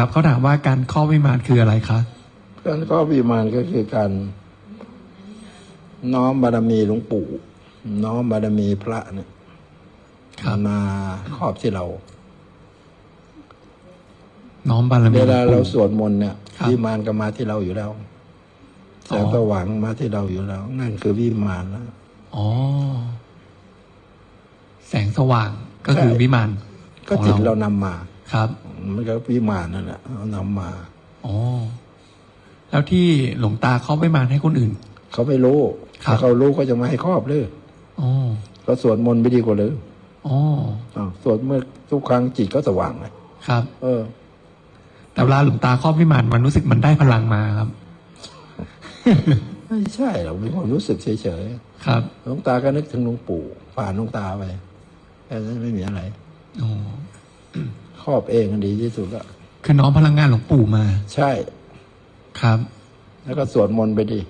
ครับเขาถามว่าการครอบวิมานคืออะไรคะการก็วิมานก็คือการน้อมบารมีหลวงปู่ น้อมบารมีพระเนี่ยครับมาครอบที่เรา น้อมบารมีเวลาหลเราวงสปู่วดมนต์เนี่ยครับวิมานก็มาที่เราอยู่แล้วแสงอ๋อสว่างมาที่เราอยู่แล้ว นั่นคือวิมานแล้วอ๋อ แสงสว่างก็คือใช่วิมานก็ของจิตเราเรานำมา ครับมันก็วิมานนั่นแหละเอานำมาอ๋อแล้วที่หลวงตาครอบวิมานให้คนอื่น เขาไม่รู้ครับ ถ้าเขารู้ก็จะไม่ให้ครอบเลยอ๋อเขาสวดมนต์ไม่ดีกว่าเลยอ๋ออ้าวสวดเมื่อทุกครั้งจิตก็สว่างเลยครับ เออ แต่เวลาหลวงตาครอบวิมานมันรู้สึกมันได้พลังมาครับ ไม่ใช่หรอกมีความรู้สึกเฉยครับๆหลวงตาก็นึกถึงหลวงปู่ผ่านหลวงตาไปแค่นั้นไม่มีอะไร อ๋อค รอบเองก็ดีที่สุดละคือน้อมพลังงานหลวงปู่มา ใช่ ครับ แล้วก็สวดมนต์ไปดิ